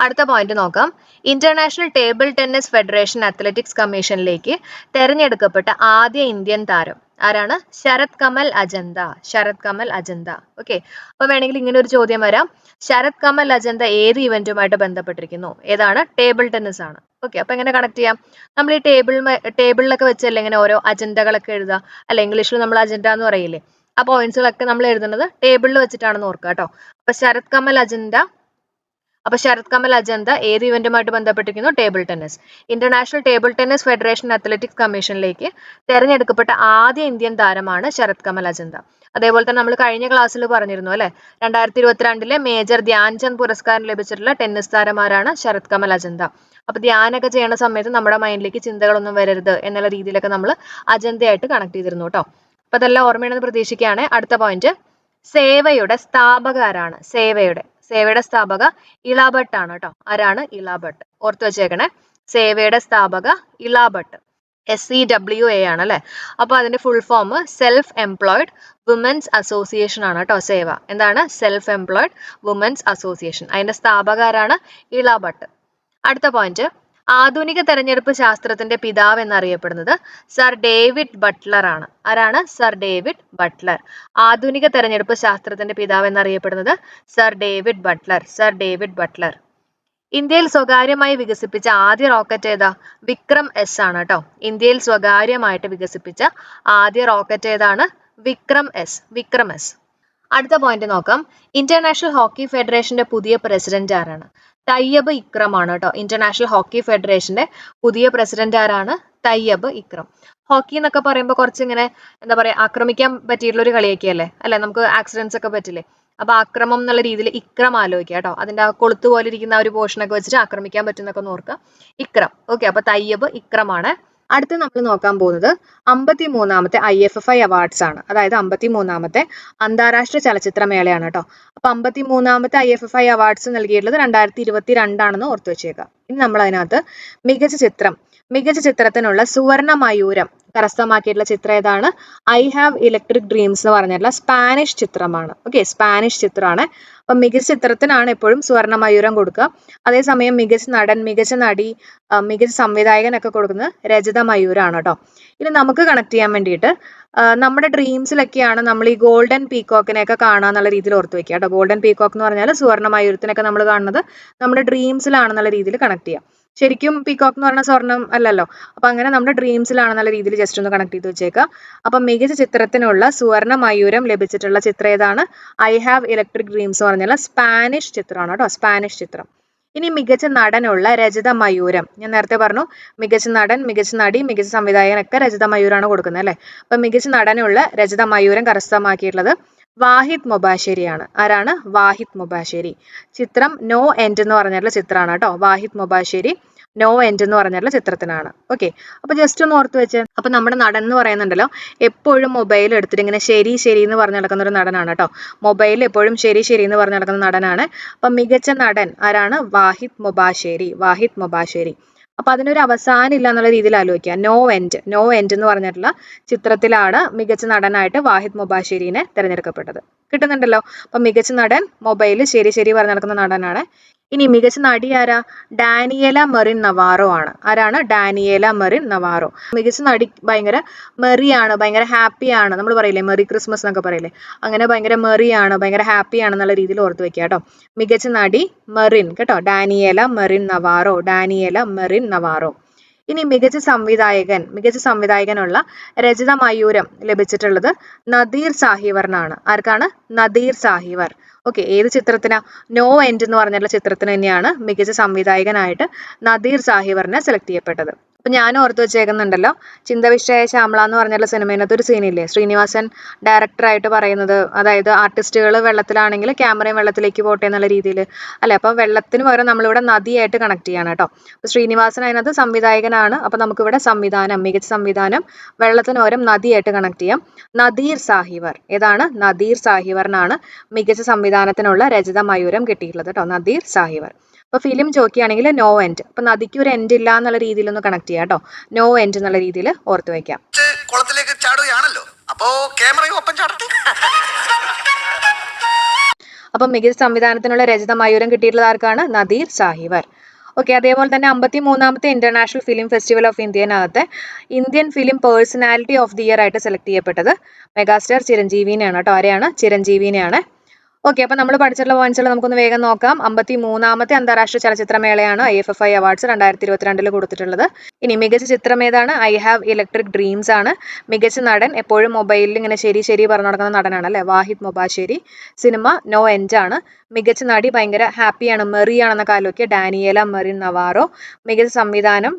അടുത്ത പോയിന്റ് നോക്കാം. International table tennis federation athletics കമ്മീഷനിലേക്ക് തെരഞ്ഞെടുക്കപ്പെട്ട ആദ്യ ഇന്ത്യൻ താരം ആരാണ്? ശരത് കമൽ അജന്ത. ശരത് കമൽ അജന്ത. ഓക്കെ അപ്പൊ വേണമെങ്കിൽ ഇങ്ങനെ ഒരു ചോദ്യം വരാം. ശരത് കമൽ അജന്ത ഏത് ഇവന്റുമായിട്ട് ബന്ധപ്പെട്ടിരിക്കുന്നു? ഏതാണ്? ടേബിൾ ടെന്നീസ് ആണ്. ഓക്കെ അപ്പൊ എങ്ങനെ കണക്ട് ചെയ്യാം? നമ്മൾ ഈ ടേബിൾ ടേബിളിലൊക്കെ വെച്ചല്ലേ ഇങ്ങനെ ഓരോ അജണ്ടകളൊക്കെ എഴുതുക അല്ല ഇംഗ്ലീഷിൽ നമ്മൾ അജണ്ട എന്ന് പറയില്ലേ? ആ പോയിന്റ്സുകളൊക്കെ നമ്മൾ എഴുതുന്നത് ടേബിളിൽ വെച്ചിട്ടാണെന്ന് ഓർക്കുക കേട്ടോ. അപ്പൊ ശരത് കമൽ അജന്ത അപ്പൊ ശരത് കമൽ അജന്ത ഏത് ഇവന്റുമായിട്ട് ബന്ധപ്പെട്ടിരിക്കുന്നു? Table tennis. International table tennis federation athletics കമ്മീഷനിലേക്ക് തെരഞ്ഞെടുക്കപ്പെട്ട ആദ്യ ഇന്ത്യൻ താരമാണ് ശരത് കമൽ അജന്ത. അതേപോലെ തന്നെ നമ്മൾ കഴിഞ്ഞ ക്ലാസ്സിൽ പറഞ്ഞിരുന്നു അല്ലെ? രണ്ടായിരത്തി ഇരുപത്തിരണ്ടിലെ മേജർ ധ്യാൻചന്ദ് പുരസ്കാരം ലഭിച്ചിട്ടുള്ള ടെന്നീസ് താരമാരാണ് ശരത് കമൽ അജന്ത. അപ്പൊ ധ്യാനൊക്കെ ചെയ്യണ സമയത്ത് നമ്മുടെ മൈൻഡിലേക്ക് ചിന്തകളൊന്നും വരരുത് എന്നുള്ള രീതിയിലൊക്കെ നമ്മൾ അജന്തയായിട്ട് കണക്ട് ചെയ്തിരുന്നു കേട്ടോ അപ്പൊ അതെല്ലാം ഓർമ്മയാണെന്ന് പ്രതീക്ഷിക്കുകയാണ്. അടുത്ത പോയിന്റ് സേവയുടെ സ്ഥാപകരാണ്. സേവയുടെ. സേവയുടെ സ്ഥാപക ഇളാഭട്ട് ആണ് കേട്ടോ. ആരാണ്? ഇളാഭട്ട്. ഓർത്തു വെച്ചേക്കണേ. സേവയുടെ സ്ഥാപക Ela Bhatt. S C W A ആണ് അല്ലെ? അപ്പൊ അതിന്റെ full form self employed women's association ആണ് കേട്ടോ സേവ. എന്താണ്? സെൽഫ് എംപ്ലോയിഡ് വുമൻസ് അസോസിയേഷൻ അതിന്റെ സ്ഥാപക ആരാണ്? ഇളാഭട്ട്. അടുത്ത പോയിന്റ് ആധുനിക തെരഞ്ഞെടുപ്പ് ശാസ്ത്രത്തിന്റെ പിതാവ് എന്നറിയപ്പെടുന്നത് സർ ഡേവിഡ് ബട്ട്ലർ ആണ്. ആരാണ്? Sir David Butler. ആധുനിക തെരഞ്ഞെടുപ്പ് ശാസ്ത്രത്തിന്റെ പിതാവ് എന്നറിയപ്പെടുന്നത് sir David Butler. Sir David Butler. ഇന്ത്യയിൽ സ്വകാര്യമായി വികസിപ്പിച്ച ആദ്യ റോക്കറ്റ് ഏതാ? വിക്രം എസ് ആണ് കേട്ടോ. ഇന്ത്യയിൽ സ്വകാര്യമായിട്ട് വികസിപ്പിച്ച ആദ്യ റോക്കറ്റ് ഏതാണ്? വിക്രം എസ്. വിക്രം എസ്. അടുത്ത പോയിന്റ് നോക്കാം. ഇന്റർനാഷണൽ ഹോക്കി ഫെഡറേഷന്റെ പുതിയ പ്രസിഡന്റ് ആരാണ്? തയ്യബ് ഇക്രമാണ് കേട്ടോ. ഇന്റർനാഷണൽ ഹോക്കി ഫെഡറേഷന്റെ പുതിയ പ്രസിഡന്റ് ആരാണ്? തയ്യബ് ഇക്രം. ഹോക്കി എന്നൊക്കെ പറയുമ്പോൾ കുറച്ച് ഇങ്ങനെ എന്താ പറയാ ആക്രമിക്കാൻ പറ്റിയിട്ടുള്ള ഒരു കളിയൊക്കെ അല്ലേ? നമുക്ക് ആക്സിഡൻസ് ഒക്കെ പറ്റില്ലേ? അപ്പൊ ആക്രമം എന്നുള്ള രീതിയിൽ ഇക്രം ആലോചിക്കുക കേട്ടോ. അതിന്റെ ആ കൊളുത്ത് പോലെ ഇരിക്കുന്ന ആ ഒരു പോർഷൻ ഒക്കെ വെച്ചിട്ട് ആക്രമിക്കാൻ പറ്റുന്നൊക്കെ ഓർക്കുക. ഇക്രം. ഓക്കെ അപ്പൊ തയ്യബ് ഇക്രമാണ്. അടുത്ത് നമ്മൾ നോക്കാൻ പോകുന്നത് അമ്പത്തി മൂന്നാമത്തെ I F F I awards ആണ്. അതായത് അമ്പത്തി മൂന്നാമത്തെ അന്താരാഷ്ട്ര ചലച്ചിത്ര മേളയാണ് കേട്ടോ അപ്പൊ അമ്പത്തി മൂന്നാമത്തെ I F F I awards നൽകിയിട്ടുള്ളത് രണ്ടായിരത്തി ഇരുപത്തി രണ്ടാണെന്ന് ഓർത്തു വെച്ചേക്കുക ഇനി നമ്മൾ അതിനകത്ത് മികച്ച ചിത്രം മികച്ച ചിത്രത്തിനുള്ള സുവർണ മയൂരം കരസ്ഥമാക്കിയിട്ടുള്ള ചിത്രം ഏതാണ്? ഐ ഹാവ് ഇലക്ട്രിക് ഡ്രീംസ് എന്ന് പറഞ്ഞിട്ടുള്ള സ്പാനിഷ് ചിത്രമാണ്. ഓക്കെ സ്പാനിഷ് ചിത്രമാണ്. അപ്പൊ മികച്ച ചിത്രത്തിനാണ് എപ്പോഴും സുവർണ മയൂരം കൊടുക്കുക. അതേസമയം മികച്ച നടൻ മികച്ച നടി മികച്ച സംവിധായകനൊക്കെ കൊടുക്കുന്നത് രജത മയൂരാണ് കേട്ടോ. ഇനി നമുക്ക് കണക്ട് ചെയ്യാൻ വേണ്ടിയിട്ട് നമ്മുടെ ഡ്രീംസിലൊക്കെയാണ് നമ്മൾ ഈ ഗോൾഡൻ പീകോക്കിനെയൊക്കെ കാണാന്നുള്ള രീതിയിൽ ഓർത്ത് വെക്കുക കേട്ടോ. ഗോൾഡൻ പീക്കോക്ക് എന്ന് പറഞ്ഞാൽ സുവർണ മയൂരത്തിനൊക്കെ നമ്മൾ കാണുന്നത് നമ്മുടെ ഡ്രീംസിലാണെന്നുള്ള രീതിയിൽ കണക്ട് ചെയ്യാം. ശരിക്കും പീകോക്ക് എന്ന് പറഞ്ഞ സ്വർണം അല്ലല്ലോ. അപ്പൊ അങ്ങനെ നമ്മുടെ ഡ്രീംസിലാണ് നല്ല രീതിയിൽ ജസ്റ്റ് ഒന്ന് കണക്ട് ചെയ്ത് വെച്ചേക്കാം. അപ്പൊ മികച്ച ചിത്രത്തിനുള്ള സുവർണ മയൂരം ലഭിച്ചിട്ടുള്ള ചിത്രം ഏതാണ്? ഐ ഹാവ് ഇലക്ട്രിക് ഡ്രീംസ് എന്ന് പറഞ്ഞാൽ സ്പാനിഷ് ചിത്രമാണ് കേട്ടോ സ്പാനിഷ് ചിത്രം. ഇനി മികച്ച നടനുള്ള രജത മയൂരം. ഞാൻ നേരത്തെ പറഞ്ഞു മികച്ച നടൻ മികച്ച നടി മികച്ച സംവിധായകനൊക്കെ രജത മയൂരാണ് കൊടുക്കുന്നത് അല്ലേ? അപ്പൊ മികച്ച നടനുള്ള രജത മയൂരം കരസ്ഥമാക്കിയിട്ടുള്ളത് വാഹിദ് മുബാശേരിയാണ്. ആരാണ്? വാഹിദ് മൊബാശ്ശേരി ചിത്രം നോ എൻഡ് എന്ന് പറഞ്ഞിട്ടുള്ള ചിത്രമാണ് കേട്ടോ. വാഹിദ് മൊബാശ്ശേരി നോ എൻഡ് എന്ന് പറഞ്ഞിട്ടുള്ള ചിത്രത്തിനാണ്. ഓക്കെ അപ്പൊ ജസ്റ്റ് ഒന്ന് ഓർത്ത് വെച്ച്. അപ്പൊ നമ്മുടെ നടൻ എന്ന് പറയുന്നുണ്ടല്ലോ. എപ്പോഴും മൊബൈൽ എടുത്തിട്ട് ഇങ്ങനെ ശരി ശരി എന്ന് പറഞ്ഞു നടക്കുന്ന ഒരു നടനാണ് കേട്ടോ. മൊബൈൽ എപ്പോഴും ശരി ശരി എന്ന് പറഞ്ഞു നടക്കുന്ന നടനാണ്. അപ്പൊ മികച്ച നടൻ ആരാണ്? വാഹിദ് മൊബാശ്ശേരി വാഹിദ് മൊബാശ്ശേരി അപ്പൊ അതിനൊരു അവസാനം ഇല്ല എന്നുള്ള രീതിയിൽ ആലോചിക്കുക. നോ എൻഡ് നോ എൻഡ് എന്ന് പറഞ്ഞിട്ടുള്ള ചിത്രത്തിലാണ് മികച്ച നടനായിട്ട് വാഹിദ് മൊബാശ്ശേരിനെ തിരഞ്ഞെടുക്കപ്പെട്ടത്. കിട്ടുന്നുണ്ടല്ലോ. അപ്പൊ മികച്ച നടൻ മൊബൈൽ ശരി ശരി പറഞ്ഞു നടക്കുന്ന നടനാണ് ഇനി മികച്ച നടി ആരാ? ഡാനിയേല മെറിൻ നവാറോ ആണ്. ആരാണ്? ഡാനിയേല മെറിൻ നവാറോ മികച്ച നടി ഭയങ്കര ആണ് ഭയങ്കര ഹാപ്പിയാണ് നമ്മൾ പറയില്ലേ മെറി ക്രിസ്മസ് എന്നൊക്കെ പറയില്ലേ. അങ്ങനെ ഭയങ്കര ആണ് ഭയങ്കര ഹാപ്പിയാണ് എന്നുള്ള രീതിയിൽ ഓർത്ത് വെക്കുക കേട്ടോ. മികച്ച നടി മെറിൻ കേട്ടോ. Daniela Marin Navarro Daniela Marin Navarro ഇനി മികച്ച സംവിധായകൻ മികച്ച സംവിധായകനുള്ള രചിത മയൂരം ലഭിച്ചിട്ടുള്ളത് നദീർ സാഹിവറിനാണ് ആർക്കാണ്? നദീർ സാഹിവർ. ഓക്കെ ഏത് ചിത്രത്തിന? നോ എൻഡ് എന്ന് പറഞ്ഞിട്ടുള്ള ചിത്രത്തിന് തന്നെയാണ് മികച്ച സംവിധായകനായിട്ട് നദീർ സാഹിവറിനെ സെലക്ട് ചെയ്യപ്പെട്ടത്. അപ്പൊ ഞാൻ ഓർത്ത് വെച്ചേക്കുന്നുണ്ടല്ലോ. ചിന്തവിഷയ ശ്യാമള എന്ന് പറഞ്ഞുള്ള സിനിമയിനകത്ത് ഒരു സീനില്ലേ? ശ്രീനിവാസൻ ഡയറക്ടറായിട്ട് പറയുന്നത് അതായത് ആർട്ടിസ്റ്റുകൾ വെള്ളത്തിലാണെങ്കിൽ ക്യാമറയും വെള്ളത്തിലേക്ക് പോട്ടെ എന്നുള്ള രീതിയിൽ അല്ലെ? അപ്പൊ വെള്ളത്തിന് പകരം നമ്മളിവിടെ നദിയായിട്ട് കണക്ട് ചെയ്യാണ് കേട്ടോ. അപ്പൊ ശ്രീനിവാസൻ അതിനകത്ത് സംവിധായകനാണ്. അപ്പൊ നമുക്കിവിടെ സംവിധാനം മികച്ച സംവിധാനം വെള്ളത്തിന് പകരം നദിയായിട്ട് കണക്ട് ചെയ്യാം. നദീർ സാഹിവർ. ഏതാണ്? നദീർ സാഹിവറിനാണ് മികച്ച സംവിധാനത്തിനുള്ള രചിത മയൂരം കിട്ടിയിട്ടുള്ളത് കേട്ടോ. നദീർ സാഹിവർ. അപ്പൊ ഫിലിം ചോക്കിയാണെങ്കിൽ നോ എൻഡ് അപ്പൊ നദിക്ക് ഒരു എൻഡ് ഇല്ല എന്നുള്ള രീതിയിൽ ഒന്ന് കണക്ട് ചെയ്യാം കേട്ടോ നോ എൻഡ് എന്നുള്ള രീതിയിൽ ഓർത്ത് വെക്കാം. കുളത്തിലേക്ക് ചാടുകയാണല്ലോ. അപ്പോ ക്യാമറയും ഒപ്പം ചാടട്ടെ. അപ്പൊ മികച്ച സംവിധാനത്തിനുള്ള രചിത മയൂരം കിട്ടിയിട്ടുള്ള ആർക്കാണ്? നദീർ സാഹിവർ ഓക്കെ അതേപോലെ തന്നെ അമ്പത്തി മൂന്നാമത്തെ international film festival of ഇന്ത്യനകത്തെ Indian film personality of the year ആയിട്ട് സെലക്ട് ചെയ്യപ്പെട്ടത് മെഗാസ്റ്റാർ ചിരഞ്ജീവിനെയാണ് കേട്ടോ ആരെയാണ്? ചിരഞ്ജീവിനെയാണ്. ഓക്കെ അപ്പൊ നമ്മൾ പഠിച്ചിട്ടുള്ള പോയിന്റ്സുകൾ നമുക്കൊന്ന് വേഗം നോക്കാം. അമ്പത്തി മൂന്നാമത്തെ അന്താരാഷ്ട്ര ചലച്ചിത്രമേളയാണ് I F F I awards രണ്ടായിരത്തി ഇരുപത്തിരണ്ടിൽ കൊടുത്തിട്ടുള്ളത്. ഇനി മികച്ച ചിത്രം ഏതാണ്? ഐ ഹാവ് ഇലക്ട്രിക് ഡ്രീംസ് ആണ്. മികച്ച നടൻ എപ്പോഴും മൊബൈലിൽ ഇങ്ങനെ ശരി ശരി പറഞ്ഞു നടക്കുന്ന നടനാണ് അല്ലെ? Vahid Mobasseri. Cinema no end ആണ്. മികച്ച നടി ഭയങ്കര ഹാപ്പിയാണ് മെറിയാണെന്നൊക്കെ ആലോചിക്കുക. Daniela Merin Navarro. മികച്ച സംവിധാനം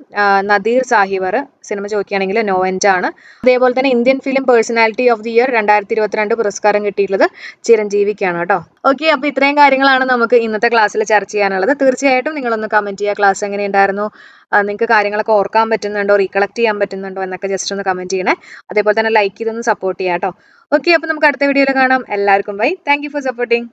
നദീർ സാഹിവർ സിനിമ ചോദിക്കുകയാണെങ്കിൽ നോ എൻഡ് ആണ്. അതേപോലെ തന്നെ Indian film personality of the year രണ്ടായിരത്തി ഇരുപത്തിരണ്ട് പുരസ്കാരം കിട്ടിയിട്ടുള്ളത് ചിരഞ്ജീവിക്കാണ് കേട്ടോ. ഓക്കെ അപ്പൊ ഇത്രയും കാര്യങ്ങളാണ് നമുക്ക് ഇന്നത്തെ ക്ലാസ്സിൽ ചർച്ച ചെയ്യാനുള്ളത്. തീർച്ചയായിട്ടും നിങ്ങളൊന്ന് കമന്റ് ചെയ്യുക. ക്ലാസ് എങ്ങനെ ഉണ്ടായിരുന്നു നിങ്ങൾക്ക് കാര്യങ്ങളൊക്കെ ഓർക്കാൻ പറ്റുന്നുണ്ടോ? റീകളക്ട് ചെയ്യാൻ പറ്റുന്നുണ്ടോ? എന്നൊക്കെ ജസ്റ്റ് ഒന്ന് കമന്റ് ചെയ്യണേ. അതേപോലെ തന്നെ ലൈക്ക് ചെയ്തൊന്ന് സപ്പോർട്ട് ചെയ്യാം കേട്ടോ. ഓക്കെ അപ്പൊ നമുക്ക് അടുത്ത വീഡിയോയിൽ കാണാം. എല്ലാവർക്കും ബൈ താങ്ക് ഫോർ സപ്പോർട്ടിങ്